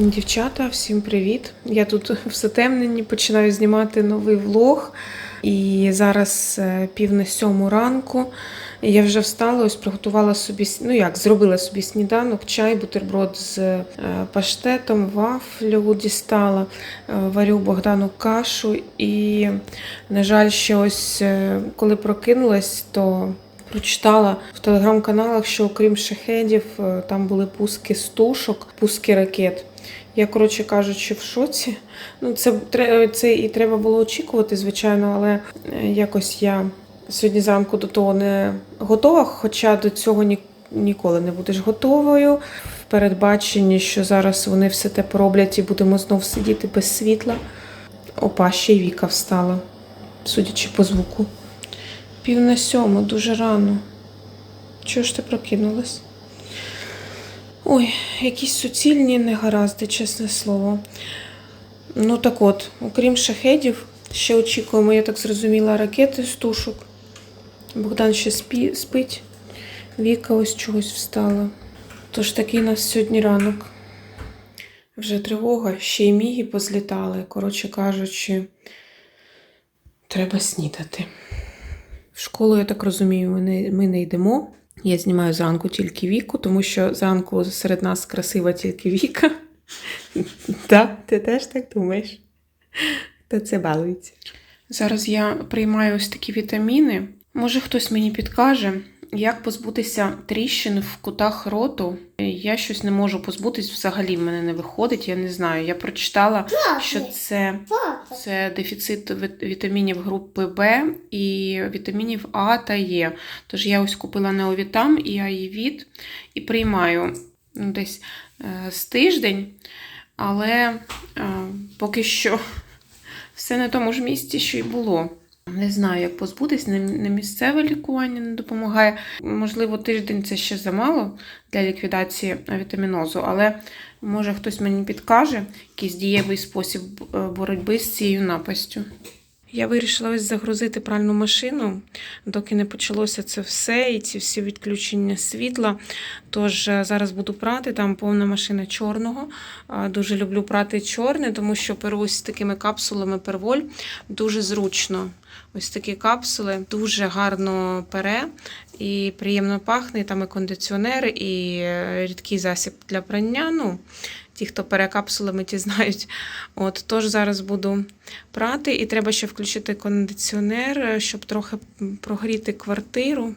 Дівчата, всім привіт! Я тут в затемненні починаю знімати новий влог. І зараз е, пів на сьому ранку. Я вже встала, ось приготувала собі, ну як, зробила собі сніданок, чай, бутерброд з е, паштетом, вафлю дістала, е, варю Богдану кашу. І, на жаль, ще ось коли прокинулась, то прочитала в телеграм-каналах, що окрім шахедів, там були пуски стушок, пуски ракет. Я, коротше кажучи, в шоці. Ну, це, це і треба було очікувати, звичайно, але е, якось я сьогодні зранку до того не готова, хоча до цього ні, ніколи не будеш готовою. В передбаченні, що зараз вони все те пороблять і будемо знов сидіти без світла. Опа, ще й Віка встала, судячи по звуку. Пів на сьому, дуже рано. Чого ж ти прокинулась? Ой, якісь суцільні негаразди, чесне слово. Ну так от, окрім шахедів, ще очікуємо, я так зрозуміла, ракети з тушок. Богдан ще спі, спить. Віка ось чогось встала. Тож такий у нас сьогодні ранок. Вже тривога, ще й міги позлітали. Коротше кажучи, треба снідати. В школу, я так розумію, ми не, ми не йдемо. Я знімаю зранку тільки Віку, тому що зранку серед нас красива тільки Віка. Так, ти теж так думаєш? Та це балується. Зараз я приймаю ось такі вітаміни. Може, хтось мені підкаже, як позбутися тріщин в кутах роту. Я щось не можу позбутись, взагалі в мене не виходить, я не знаю. Я прочитала, що це це дефіцит вітамінів групи Б і вітамінів А та Е. Тож я ось купила неовітам і аївіт і приймаю ну, десь е, з тиждень, але е, поки що все на тому ж місці, що й було. Не знаю, як позбутись, не, місцеве лікування не допомагає. Можливо, тиждень це ще замало для ліквідації вітамінозу, але може хтось мені підкаже якийсь дієвий спосіб е, боротьби з цією напастю. Я вирішила ось загрузити пральну машину, доки не почалося це все і ці всі відключення світла. Тож е, зараз буду прати, там повна машина чорного. Дуже люблю прати чорне, тому що перусь з такими капсулами перволь дуже зручно. Ось такі капсули дуже гарно пере і приємно пахне. Там і кондиціонер, і е, рідкий засіб для прання. Ну, ті, хто пере капсулами, ті знають. От, тож зараз буду прати, і треба ще включити кондиціонер, е, щоб трохи прогріти квартиру.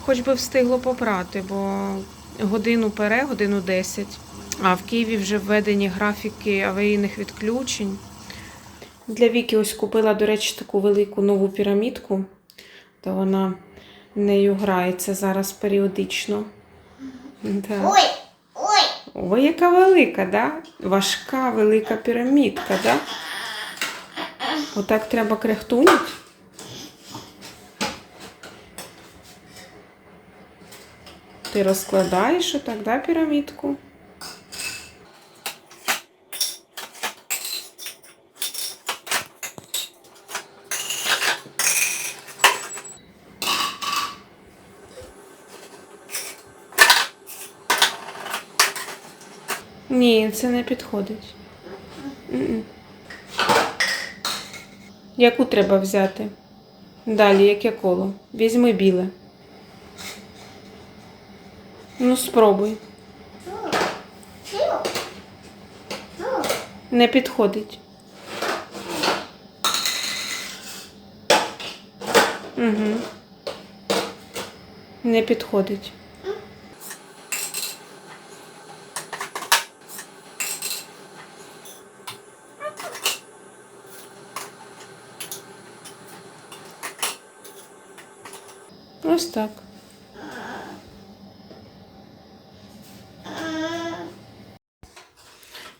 Хоч би встигло попрати, бо годину пере, годину 10. А в Києві вже введені графіки аварійних відключень. Для Віки ось купила, до речі, таку велику нову пірамідку, то вона нею грається зараз періодично. Да. Ой, ой, яка велика, да? Важка велика пірамідка, да? Отак треба крехтунять. Ти розкладаєш отак, да, пірамідку? Ні, це не підходить. Яку треба взяти? Далі, яке коло? Візьми біле. Ну, спробуй. Не підходить. Угу. Не підходить. Ось так.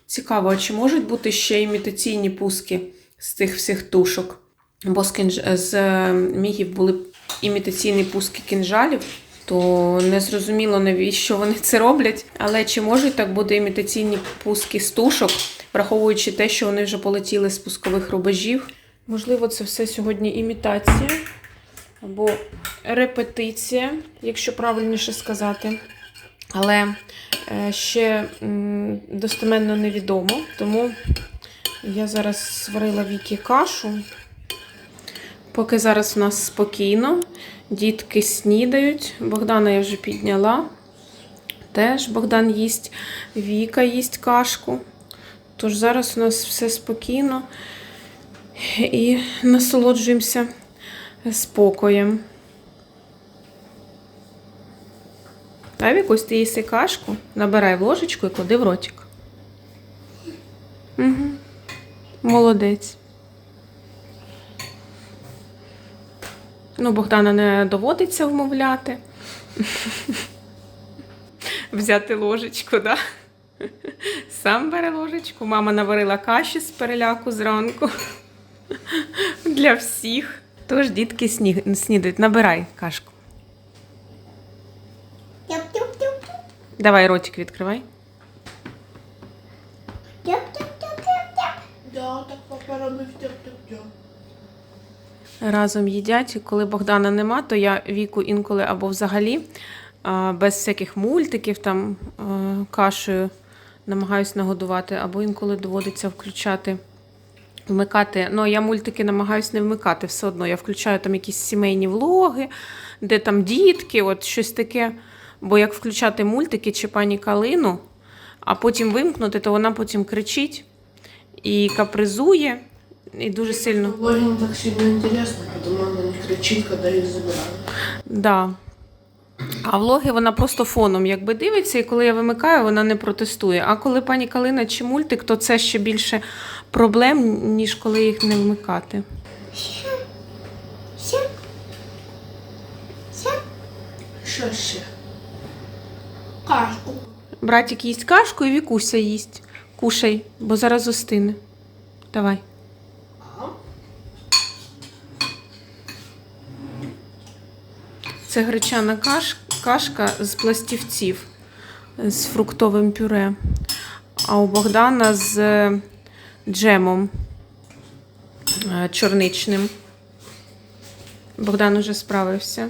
Цікаво, а чи можуть бути ще імітаційні пуски з цих всіх тушок? Бо з, кінж... з е, мігів були імітаційні пуски кінжалів, то не зрозуміло, навіщо вони це роблять. Але чи можуть так бути імітаційні пуски з тушок, враховуючи те, що вони вже полетіли з пускових рубежів? Можливо, це все сьогодні імітація або репетиція, якщо правильніше сказати. Але е, ще достеменно невідомо, тому я зараз сварила Вікі кашу. Поки зараз у нас спокійно, дітки снідають. Богдана я вже підняла. Теж Богдан їсть, Віка їсть кашку. Тож зараз у нас все спокійно і насолоджуємося спокоєм. А Вікусь, ти їси кашку, набирай в ложечку і клади в ротик. Угу. Молодець. Ну, Богдана не доводиться вмовляти. Взяти ложечку, да? Сам бере ложечку. Мама наварила каші з переляку зранку. Для всіх. Тож дітки сні- снідають. Набирай кашку. Давай ротик відкривай. Разом їдять. І коли Богдана нема, то я віку інколи або взагалі без всяких мультиків там кашею намагаюсь нагодувати, або інколи доводиться включати. Вмикати, ну я мультики намагаюсь не вмикати все одно. Я включаю там якісь сімейні влоги, де там дітки, от щось таке. Бо як включати мультики чи пані Калину, а потім вимкнути, то вона потім кричить і капризує, і дуже сильно. Влоги не так сильно интересно, потому она не кричит, когда их забирают. Да. А влоги вона просто фоном якби дивиться, і коли я вимикаю, вона не протестує. А коли пані Калина чи мультик, то це ще більше проблем, ніж коли їх не вмикати. Ща. Ща. Ща. Що ще? Кашку. Братик їсть кашку і Вікуся їсть. Кушай, бо зараз зостине. Давай. Це гречана каш, кашка з пластівців з фруктовим пюре. А у Богдана з е, джемом е, чорничним. Богдан уже справився.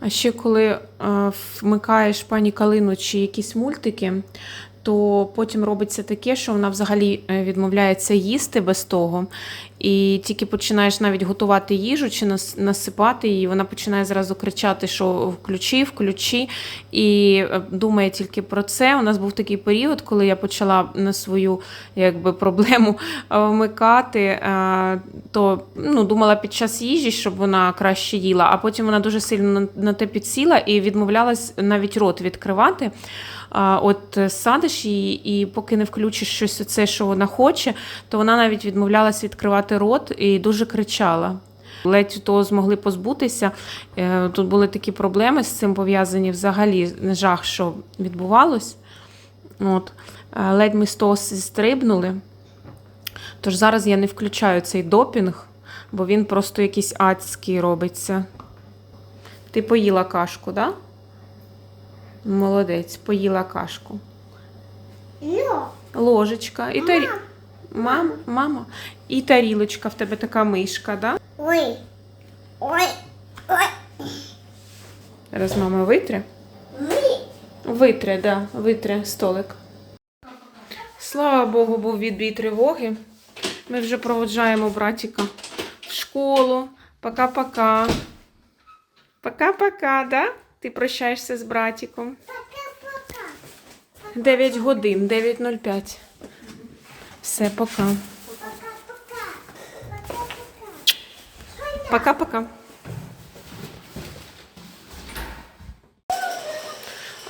А ще коли е, вмикаєш пані Калину чи якісь мультики, то потім робиться таке, що вона взагалі е, відмовляється їсти без того. І тільки починаєш навіть готувати їжу чи нас- насипати її, вона починає зразу кричати, що включи, включи, і е, думає тільки про це. У нас був такий період, коли я почала на свою якби, проблему е, вмикати, то ну, думала під час їжі, щоб вона краще їла, а потім вона дуже сильно на те підсіла і відмовлялась навіть рот відкривати. От е, садиш її, і поки не включиш щось оце, що вона хоче, то вона навіть відмовлялась відкривати рот і дуже кричала. Ледь того змогли позбутися. Е, Тут були такі проблеми з цим пов'язані взагалі жах, що відбувалось. От. Е, Ледь ми з того зістрибнули. Тож зараз я не включаю цей допінг, бо він просто якийсь адський робиться. Ти поїла кашку, так? Да? Молодець, поїла кашку. Ну. Ложечка. І тарі... Мама, мама. І тарілочка в тебе така мишка, да? Ой. Ой. Ой. Зараз мама витре. Ви. Витре, да, витре столик. Слава Богу, був відбій тривоги. Ми вже проводжаємо братіка в школу. Пока-пока. Пока-пока, да? Ти прощаєшся з братіком. Пока-пока. 9 годин, 9.05. Все, пока. Пока-пока. Пока-пока.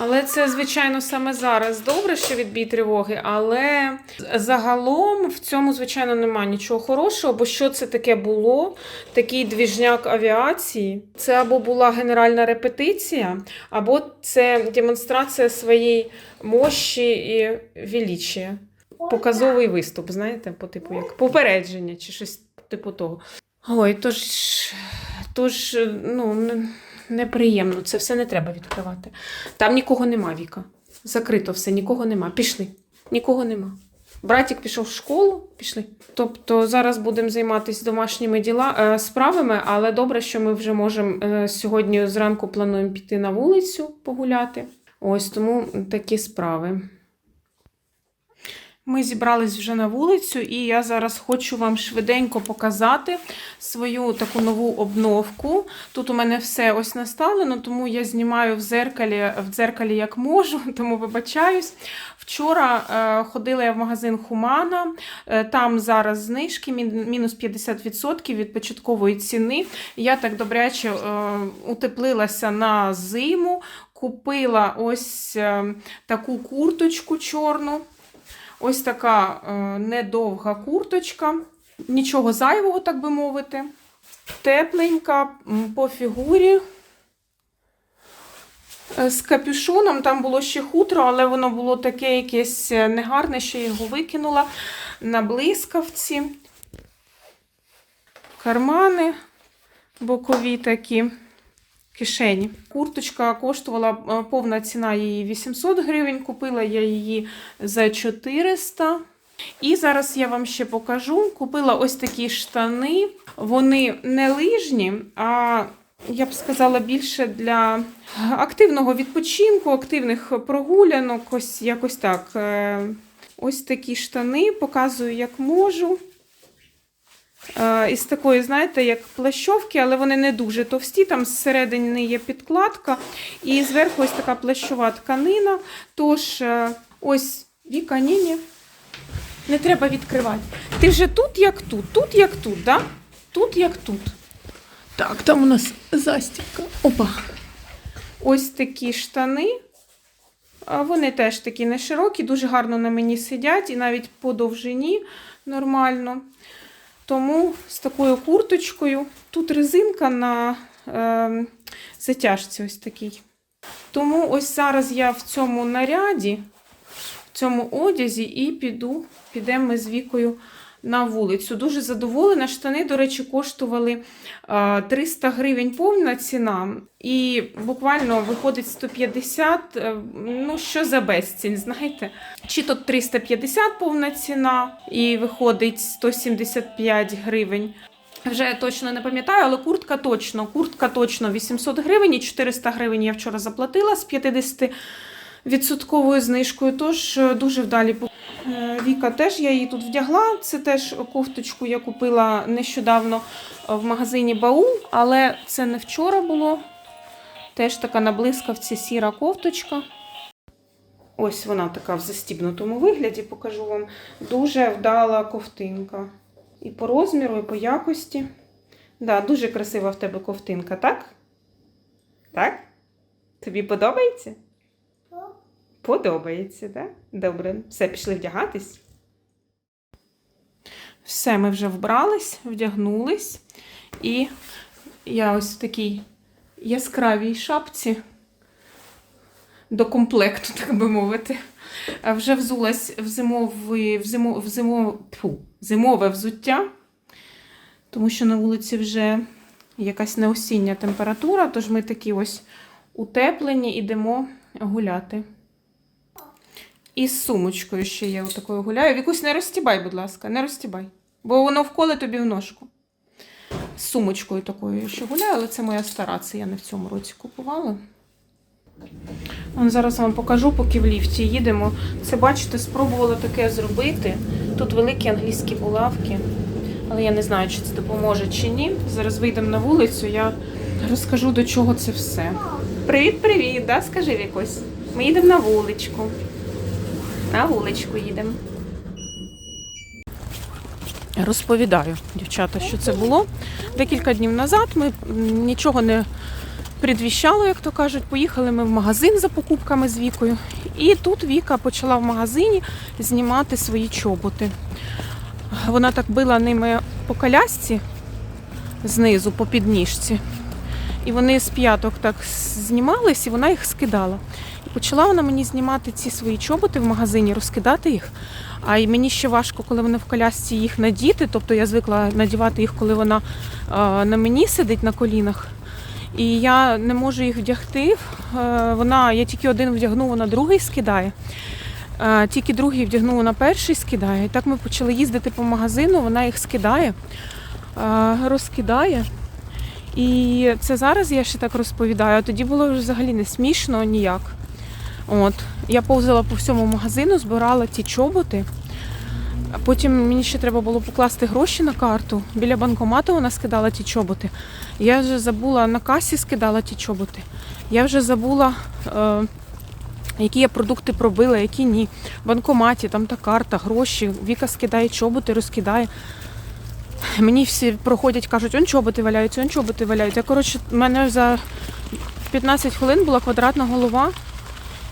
Але це, звичайно, саме зараз добре, що відбій тривоги, але загалом в цьому, звичайно, немає нічого хорошого, бо що це таке було? Такий двіжняк авіації. Це або була генеральна репетиція, або це демонстрація своєї мощі і величія. Показовий виступ, знаєте, по типу як попередження чи щось типу того. Ой, тож, тож ну, неприємно, це все не треба відкривати. Там нікого нема, Віка. Закрито все, нікого нема. Пішли. Нікого нема. Братік пішов в школу, пішли. Тобто зараз будемо займатися домашніми діла, е, справами, але добре, що ми вже можемо е, сьогодні зранку плануємо піти на вулицю погуляти. Ось тому такі справи. Ми зібрались вже на вулицю, і я зараз хочу вам швиденько показати свою таку нову обновку. Тут у мене все ось наставлено, тому я знімаю в дзеркалі, в дзеркалі як можу, тому вибачаюсь. Вчора е, ходила я в магазин Хумана, е, там зараз знижки, мінус 50% від початкової ціни. Я так добряче е, утеплилася на зиму, купила ось таку курточку чорну. Ось така е, недовга курточка, нічого зайвого, так би мовити. Тепленька по фігурі. Е, З капюшоном там було ще хутро, але воно було таке якесь е, негарне, що я його викинула на блискавці. Кармани бокові такі кишені. Курточка коштувала е, повна ціна її 800 гривень. Купила я її за 400. І зараз я вам ще покажу. Купила ось такі штани. Вони не лижні, а я б сказала, більше для активного відпочинку, активних прогулянок. Ось якось так. Е, Ось такі штани, показую, як можу. Е, Із такої, знаєте, як плащовки, але вони не дуже товсті. Там зсередини є підкладка, і зверху ось така плащова тканина. Тож, е, ось Віка, ні, ні. Не треба відкривати. Ти вже тут, як тут, тут, як тут, да? Тут, як тут. Так, там у нас застібка. Опа. Ось такі штани. Вони теж такі не широкі, дуже гарно на мені сидять і навіть по довжині нормально. Тому з такою курточкою. Тут резинка на е, затяжці ось такій. Тому ось зараз я в цьому наряді, в цьому одязі і піду, підемо ми з вікою на вулицю. Дуже задоволена. Штани, до речі, коштували 300 гривень повна ціна. І буквально виходить 150, е, ну що за безцінь, знаєте? Чи то 350 повна ціна і виходить 175 гривень. Вже точно не пам'ятаю, але куртка точно. Куртка точно 800 гривень і 400 гривень я вчора заплатила з 50 відсотковою знижкою. Тож е, дуже вдалі Віка теж я її тут вдягла. Це теж кофточку я купила нещодавно е, в магазині Баул, але це не вчора було. Теж така на блискавці сіра кофточка. Ось вона така в застібнутому вигляді, покажу вам. Дуже вдала ковтинка. І по розміру, і по якості. Да, дуже красива в тебе ковтинка, так? Так? Тобі подобається? Подобається, так? Добре, все, пішли вдягатись. Все, ми вже вбрались, вдягнулись. І я ось в такій яскравій шапці до комплекту, так би мовити. Вже взулась в зимовий, в зимо, в зимо, тьфу, зимове взуття, тому що на вулиці вже якась неосіння температура, тож ми такі ось утеплені, ідемо гуляти. І з сумочкою ще я отакою гуляю. Вікусь, не розтібай, будь ласка, не розтібай. Бо воно вколе тобі в ножку. З сумочкою такою я ще гуляю, але це моя стара, це я не в цьому році купувала. Зараз вам покажу, поки в ліфті їдемо. Це, бачите, спробувала таке зробити. Тут великі англійські булавки. Але я не знаю, чи це допоможе чи ні. Зараз вийдемо на вулицю, я розкажу, до чого це все. Привіт-привіт, да? скажи Вікусь. Ми їдемо на вуличку. На вуличку їдемо. Розповідаю, дівчата, що це було. Декілька днів назад ми нічого не предвіщало, як то кажуть. Поїхали ми в магазин за покупками з Вікою. І тут Віка почала в магазині знімати свої чоботи. Вона так била ними по колясці знизу, по підніжці. І вони з п'яток так знімались, і вона їх скидала. І почала вона мені знімати ці свої чоботи в магазині, розкидати їх. А й мені ще важко, коли вони в колясці їх надіти. Тобто я звикла надівати їх, коли вона на мені сидить на колінах. І я не можу їх вдягти. Е, вона, я тільки один вдягну, вона другий скидає. Е, Тільки другий вдягнула на перший, скидає. І так ми почали їздити по магазину, вона їх скидає, е, розкидає. І це зараз я ще так розповідаю, а тоді було взагалі не смішно ніяк. От. Я повзала по всьому магазину, збирала ті чоботи. Потім мені ще треба було покласти гроші на карту. Біля банкомату вона скидала ті чоботи. Я вже забула на касі скидала ті чоботи. Я вже забула, е, які я продукти пробила, які ні. В банкоматі, там та карта, гроші. Віка скидає чоботи, розкидає. Мені всі проходять, кажуть, он валяються, он чоботи валяються. Коротше, в мене за 15 хвилин була квадратна голова.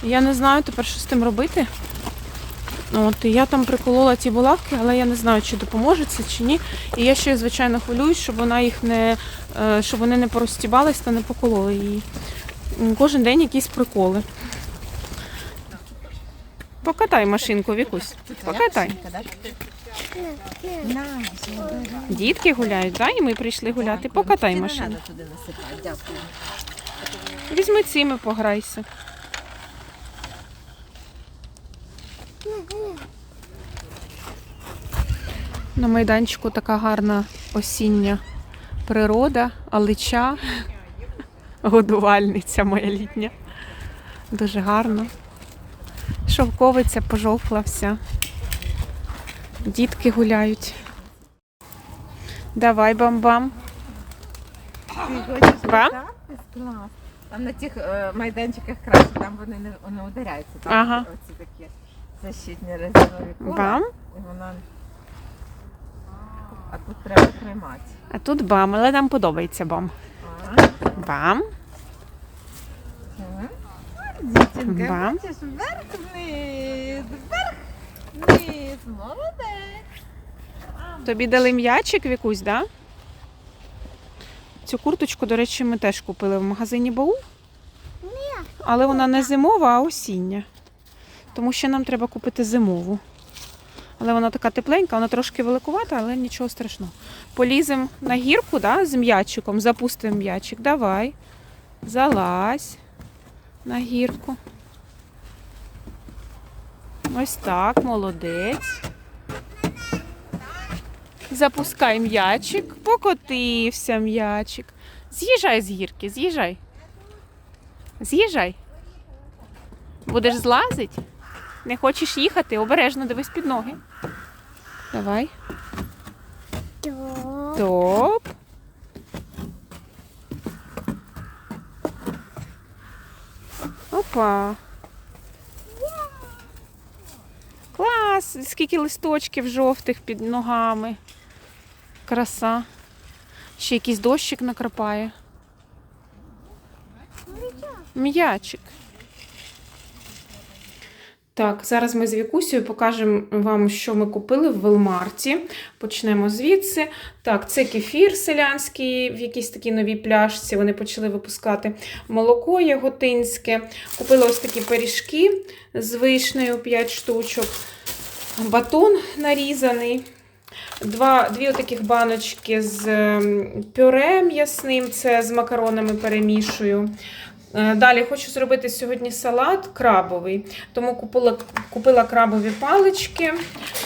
Я не знаю тепер, що з тим робити. От, і я там приколола ті булавки, але я не знаю, чи допоможе це чи ні. І я ще, звичайно, хвилююсь, щоб вона їх не, е, щоб вони не порозтібались та не покололи її. Кожен день якісь приколи. Покатай машинку, Вікусь. Покатай. Дітки гуляють, да? і ми прийшли гуляти. Покатай машинку. Візьми цими, пограйся. На майданчику така гарна осіння природа, алича, годувальниця моя літня. Дуже гарно. Шовковиця пожовкла вся. Дітки гуляють. Давай бам-бам. Клас. Там на тих е, майданчиках краще, там вони не, ударяються. Там Ага. оці такі защитні резинові кола. Бам. І вона... А тут треба тримати. А тут бам, але нам подобається бам. Бам. так. Дівчинка, Бам. бачиш, вверх-вниз, вверх-вниз. Молодець. Тобі дали м'ячик Вікусь, да? Цю курточку, до речі, ми теж купили в магазині Бау. Але вона не зимова, а осіння. Тому що нам треба купити зимову. Але вона така тепленька, вона трошки великувата, але нічого страшного. Поліземо на гірку, да, з м'ячиком, запустимо м'ячик. Давай. Залазь на гірку. Ось так, молодець. Запускай м'ячик, покотився м'ячик. З'їжджай з гірки, з'їжджай. З'їжджай. Будеш злазить? Не хочеш їхати? Обережно дивись під ноги. Давай. То. Топ. Опа. Клас! Скільки листочків жовтих під ногами. Краса. Ще якийсь дощик накрапає. М'ячик. Так, зараз ми з Вікусею покажемо вам, що ми купили в Велмарті. Почнемо звідси. Так, це кефір селянський в якійсь такій новій пляшці. Вони почали випускати молоко яготинське. Купила ось такі пиріжки з вишнею 5 штучок. Батон нарізаний. Два, дві отаких баночки з ем, пюре м'ясним, це з макаронами перемішую. Е, Далі хочу зробити сьогодні салат крабовий, тому купила, купила крабові палички,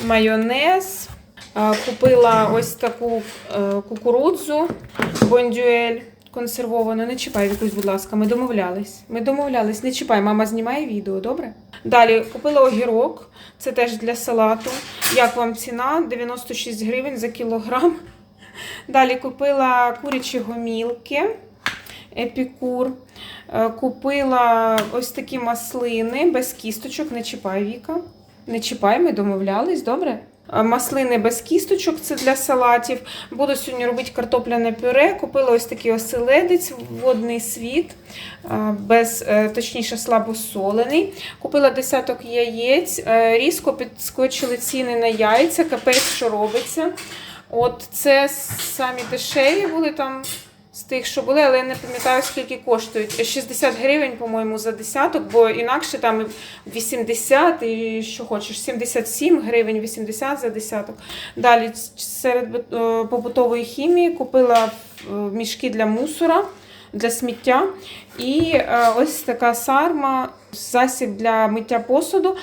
майонез, е, купила ось таку е, кукурудзу бондюель консервовану. Не чіпай якусь, будь ласка, ми домовлялись. Ми домовлялись, не чіпай, мама знімає відео, добре? Далі купила огірок, це теж для салату. Як вам ціна? 96 гривень за кілограм. Далі купила курячі гомілки. Епікур. Е, Купила ось такі маслини без кісточок. Не чіпай Віка. Не чіпай, ми домовлялись, добре? Е, Маслини без кісточок це для салатів. Буду сьогодні робити картопляне пюре. Купила ось такий оселедець, водний світ, е, без, точніше, слабосолений. Купила десяток яєць, різко підскочили ціни на яйця, капець, що робиться. От це самі дешеві були там з тих, що були, але я не пам'ятаю, скільки коштують. 60 гривень, по-моєму, за десяток, бо інакше там 80 і що хочеш, 77 гривень, 80 за десяток. Далі серед е, побутової хімії купила е, мішки для мусора. для сміття. І е, ось така сарма, засіб для миття посуду. Е,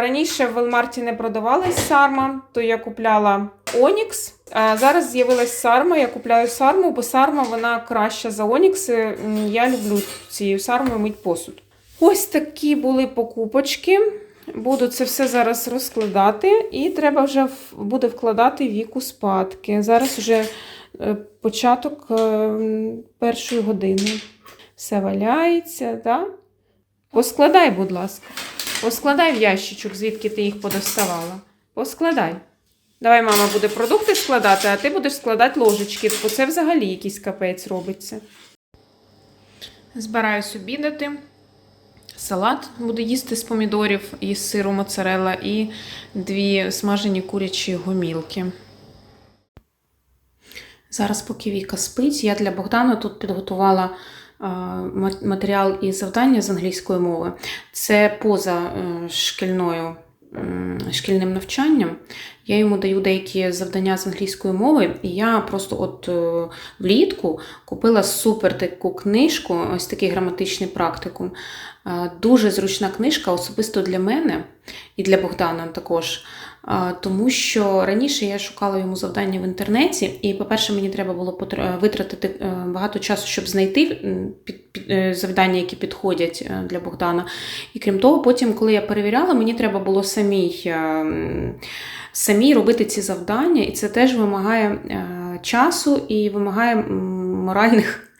раніше в Велмарті не продавалась сарма, то я купляла Онікс. А зараз з'явилась сарма. Я купляю сарму, бо сарма вона краща за Онікс. Я люблю цією сармою мить посуд. Ось такі були покупочки. Буду це все зараз розкладати, і треба вже буде вкладати віку спадки. Зараз вже е, початок е, першої години. Все валяється, так? Поскладай, будь ласка. Поскладай в ящичок, звідки ти їх подоставала. Поскладай. Давай мама буде продукти складати, а ти будеш складати ложечки, бо це взагалі якийсь капець робиться. Збираюсь обідати. Салат буду їсти з помідорів і з сиру моцарелла і дві смажені курячі гомілки. Зараз, поки Віка спить, я для Богдана тут підготувала матеріал і завдання з англійської мови. Це поза е, шкільною, шкільним навчанням. Я йому даю деякі завдання з англійської мови, і я просто от е, влітку купила супер таку книжку, ось такий граматичний практикум. Е, Дуже зручна книжка, особисто для мене і для Богдана також. Тому що раніше я шукала йому завдання в інтернеті, і, по-перше, мені треба було потр- витратити е, багато часу, щоб знайти е, завдання, які підходять е, для Богдана. І крім того, потім, коли я перевіряла, мені треба було самій, е, самій робити ці завдання, і це теж вимагає е, часу і вимагає моральних.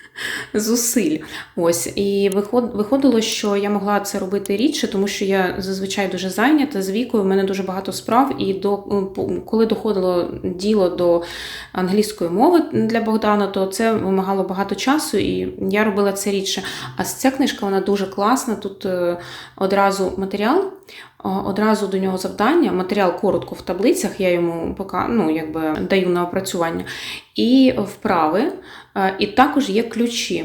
Зусиль. Ось. І виход- виходило, що я могла це робити рідше, тому що я зазвичай дуже зайнята з вікою, в мене дуже багато справ, і до, коли доходило діло до англійської мови для Богдана, то це вимагало багато часу, і я робила це рідше. А ця книжка вона дуже класна. Тут е, одразу матеріал, одразу до нього завдання. Матеріал коротко в таблицях, я йому пока, ну, якби, даю на опрацювання. І вправи, е, і також є ключі.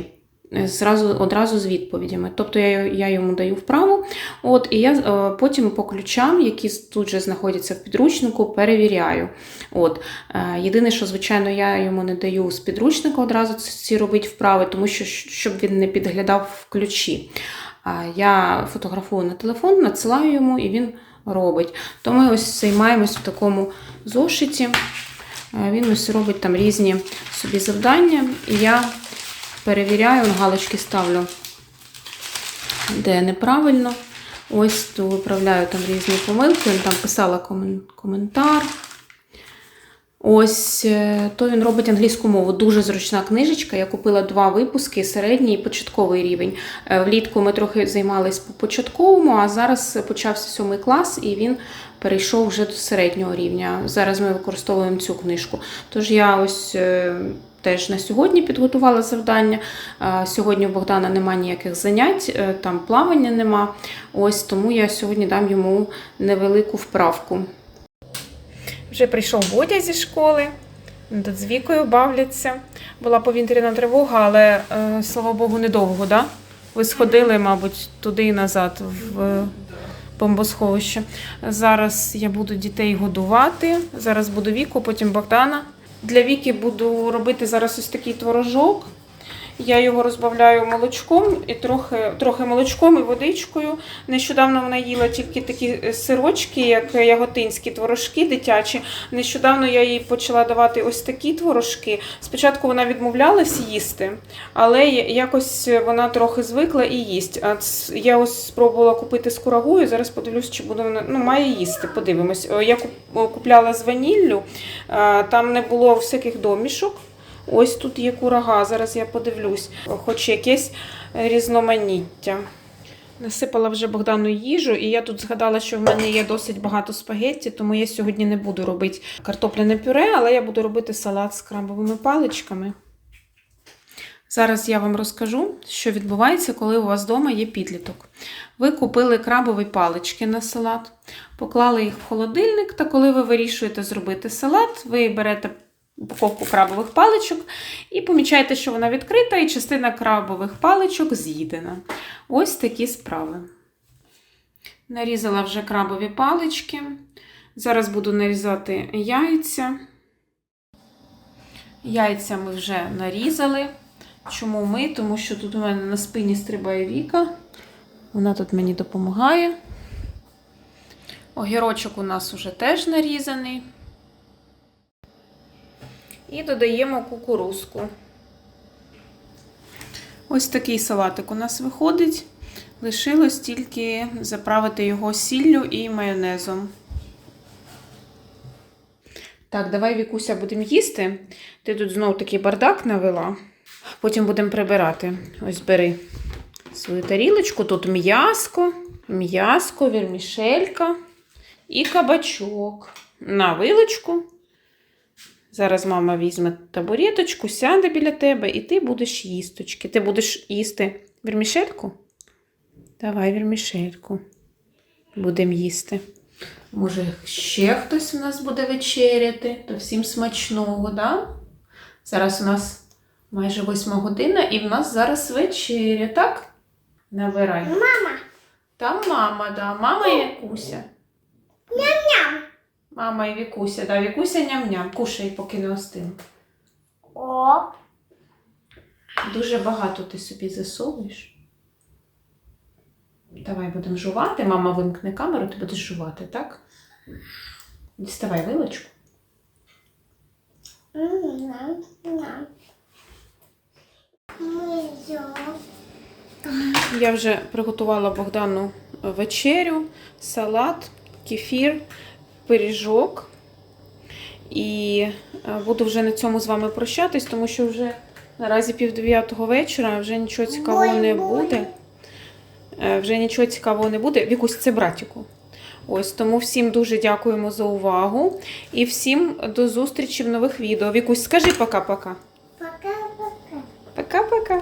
е, Зразу одразу з відповідями. Тобто я, я йому даю вправу, от, і я е, потім по ключам, які тут же знаходяться в підручнику, перевіряю. От. Е, єдине, що, звичайно, я йому не даю з підручника одразу ці робити вправи, тому що щоб він не підглядав в ключі. Я фотографую на телефон, надсилаю йому і він робить. То ми ось займаємось в такому зошиті. Він ось робить там різні собі завдання, і я перевіряю, галочки ставлю, де неправильно. Ось то виправляю там різні помилки. Він там писала комен- коментар. Ось е, то він робить англійську мову. Дуже зручна книжечка. Я купила два випуски: середній і початковий рівень. Е, Влітку ми трохи займались по початковому, а зараз почався сьомий клас і він перейшов вже до середнього рівня. Зараз ми використовуємо цю книжку. Тож я ось е, теж на сьогодні підготувала завдання. Сьогодні у Богдана нема ніяких занять, там плавання нема. Ось тому я сьогодні дам йому невелику вправку. Вже прийшов Бодя зі школи, тут з Вікою бавляться. Була повітряна тривога, але е, слава Богу, недовго, да? Ви сходили, мабуть, туди і назад в е, бомбосховище. Зараз я буду дітей годувати. Зараз буду Віку, потім Богдана. Для Віки буду робити зараз ось такий творожок. Я його розбавляю молочком і трохи, трохи молочком і водичкою. Нещодавно вона їла тільки такі е, сирочки, як яготинські творожки дитячі. Нещодавно я їй почала давати ось такі творожки. Спочатку вона відмовлялась їсти, але якось вона трохи звикла і їсть. А я ось спробувала купити з курагою. Зараз подивлюсь, чи буде вона ну, має їсти. Подивимось. Я куп- купляла з ваніллю, там не було всяких домішок. Ось тут є курага, зараз я подивлюсь, хоч якесь різноманіття. Насипала вже Богдану їжу, і я тут згадала, що в мене є досить багато спагетті, тому я сьогодні не буду робити картопляне пюре, але я буду робити салат з крабовими паличками. Зараз я вам розкажу, що відбувається, коли у вас вдома є підліток. Ви купили крабові палички на салат, поклали їх в холодильник, та коли ви вирішуєте зробити салат, ви берете упаковку крабових паличок і помічаєте, що вона відкрита, і частина крабових паличок з'їдена. Ось такі справи. Нарізала вже крабові палички. Зараз буду нарізати яйця. Яйця ми вже нарізали. Чому ми? Тому що тут у мене на спині стрибає Віка. Вона тут мені допомагає. Огірочок у нас уже теж нарізаний. І додаємо кукурузку. Ось такий салатик у нас виходить. Лишилось тільки заправити його сіллю і майонезом. Так, давай, Вікуся, будемо їсти. Ти тут знов такий бардак навела. Потім будемо прибирати. Ось бери свою тарілочку. Тут м'яско, м'яско, вірмішелька і кабачок. На вилочку. Зараз мама візьме табуреточку, сяде біля тебе, і ти будеш їсточки. Ти будеш їсти вірмішельку? Давай вірмішельку. Будемо їсти. Може, ще хтось у нас буде вечеряти, то всім смачного, да? Зараз у нас майже восьма година, і в нас зараз вечеря, так? Набирай. Мама. Там мама, да. Мама і Вікуся. Ням. Мама і Вікуся, да. Вікуся ням-ням. Кушай, поки не остине. О. Дуже багато ти собі засовуєш. Давай будемо жувати. Мама вимкне камеру, ти будеш жувати, так? Діставай вилочку. Я вже приготувала Богдану вечерю, салат, кефір, пиріжок. І е, буду вже на цьому з вами прощатись, тому що вже наразі півдев'ятого вечора, вже нічого цікавого не буде. Е, вже нічого цікавого не буде. Вікусь це братіку. Ось тому всім дуже дякуємо за увагу. І всім до зустрічі в нових відео. Вікусь, скажи пока-пока. Пока-пока. Пока-пока.